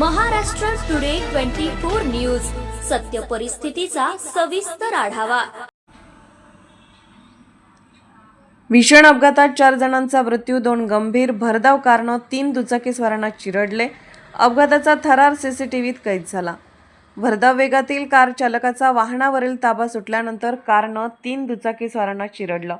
Maharashtra today twenty four news. सत्य परिस्थितीचा सविस्तर आढावा. भीषण अपघातात चार जणांचा मृत्यू दोन गंभीर भरधाव कारनं तीन दुचाकीस्वारांना चिरडले. अपघाताचा थरार सीसीटीव्हीत कैद झाला. भरधाव वेगातील कार चालकाचा वाहनावरील ताबा सुटल्यानंतर कारनं तीन दुचाकीस्वारांना चिरडलं.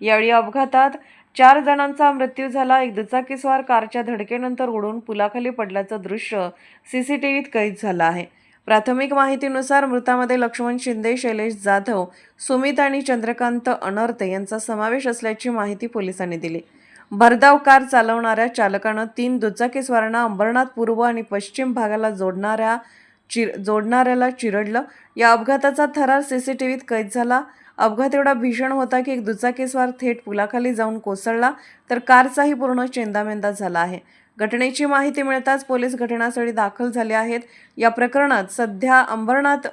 यावेळी अपघातात चार जणांचा मृत्यू झाला. एक दुचाकीस्वार कारच्या धडकेनंतर उडून पुलाखाली पडल्याचं दृश्य सीसीटीव्हीत कैद झालं आहे. प्राथमिक माहितीनुसार मृतामध्ये लक्ष्मण शिंदे शैलेश जाधव सुमित आणि चंद्रकांत अनर्ते यांचा समावेश असल्याची माहिती पोलिसांनी दिली. भरधाव कार चालवणाऱ्या चालकानं तीन दुचाकीस्वारांना अंबरनाथ पूर्व आणि पश्चिम भागाला जोडणाऱ्या चिर जोडणाऱ्याला चिरडलं. या अपघाताचा थरार सी सी टी व्हीत कैद झाला. अपघात एवढा भीषण होता की एक दुचाकीस्वार थेट पुलाखाली जाऊन कोसळला तर कारचाही पूर्ण चेंदामेंदा झाला आहे. घटनेची माहिती मिळताच पोलीस घटनास्थळी दाखल झाले आहेत. या प्रकरणात सध्या अंबरनाथ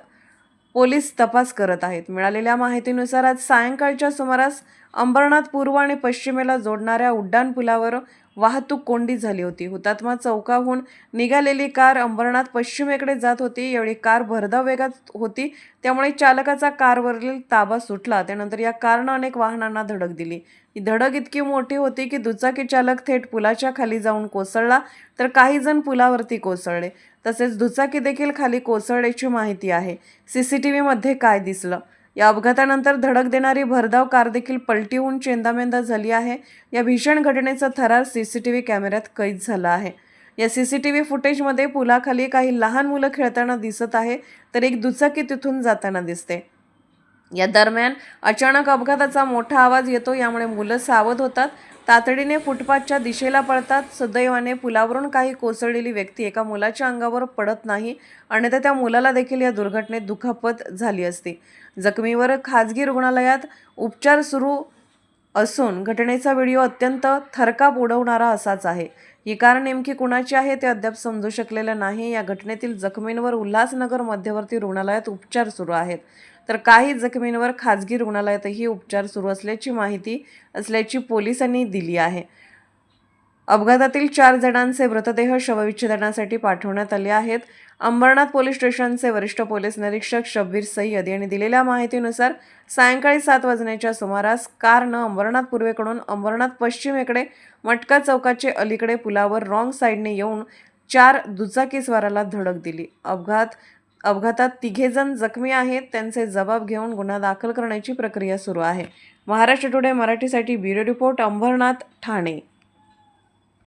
पोलीस तपास करत आहेत. मिळालेल्या माहितीनुसार आज सायंकाळच्या सुमारास अंबरनाथ पूर्व आणि पश्चिमेला जोडणाऱ्या उड्डाण पुलावर वाहतूक कोंडी झाली होती. हुतात्मा चौकाहून निघालेली कार अंबरनाथ पश्चिमेकडे जात होती. यावेळी कार भरधाव वेगात होती. त्यामुळे चालकाचा कारवरील ताबा सुटला. त्यानंतर या कारनं अनेक वाहनांना धडक दिली. ही धडक इतकी मोठी होती की दुचाकी चालक थेट पुलाच्या खाली जाऊन कोसळला तर काही जण पुलावरती कोसळले. तसेच दुचाकी देखील खाली कोसळल्याची माहिती आहे. सीसीटीव्हीमध्ये काय दिसलं? या अपघातानंतर धडक देणारी भरधाव कार देखील पलटी होऊन चेंदामेंदा झाली आहे. या भीषण घटनेचा थरार सी सी टी व्ही कॅमेऱ्यात कैद झाला आहे. या सी सी टी व्ही फुटेजमध्ये पुलाखाली काही लहान मुलं खेळताना दिसत आहे तर एक दुचाकी तिथून जाताना दिसते. या दरम्यान अचानक अपघाताचा मोठा आवाज येतो यामुळे मुलं सावध होतात. तातडीने फुटपाथच्या दिशेला पळतात. सुदैवाने पुलावरून काही कोसळलेली व्यक्ती एका मुलाच्या अंगावर पडत नाही. आणि त्या मुलाला देखील या दुर्घटनेत दुखापत झाली असती. जखमीवर खाजगी रुग्णालयात उपचार सुरू असून घटनेचा व्हिडिओ अत्यंत थरकाप उडवणारा असाच आहे. ही कार नेमकी कुणाची आहे ते अद्याप समजू शकलेलं नाही. या घटनेतील जखमींवर उल्हासनगर मध्यवर्ती रुग्णालयात उपचार सुरू आहेत. तर काही जखमींवर खाजगी रुग्णालयातही उपचार सुरू असल्याची माहिती असल्याची पोलिसांनी दिली आहे. अपघातातील चार जणांचे मृतदेह शवविच्छेदनासाठी पाठवण्यात आले आहेत. अंबरनाथ पोलीस स्टेशनचे वरिष्ठ पोलीस निरीक्षक शब्बीर सय्यद यांनी दिलेल्या माहितीनुसार सायंकाळी सात वाजण्याच्या सुमारास कारनं अंबरनाथ पूर्वेकडून अंबरनाथ पश्चिमेकडे मटका चौकाचे अलीकडे पुलावर रॉंग साईडने येऊन चार दुचाकीस्वाराला धडक दिली. अपघात अपघातात तिघेजण जखमी आहेत. त्यांचे जबाब घेऊन गुन्हा दाखल करण्याची प्रक्रिया सुरू आहे. महाराष्ट्र टुडे मराठीसाठी ब्युरो रिपोर्ट अंबरनाथ ठाणे.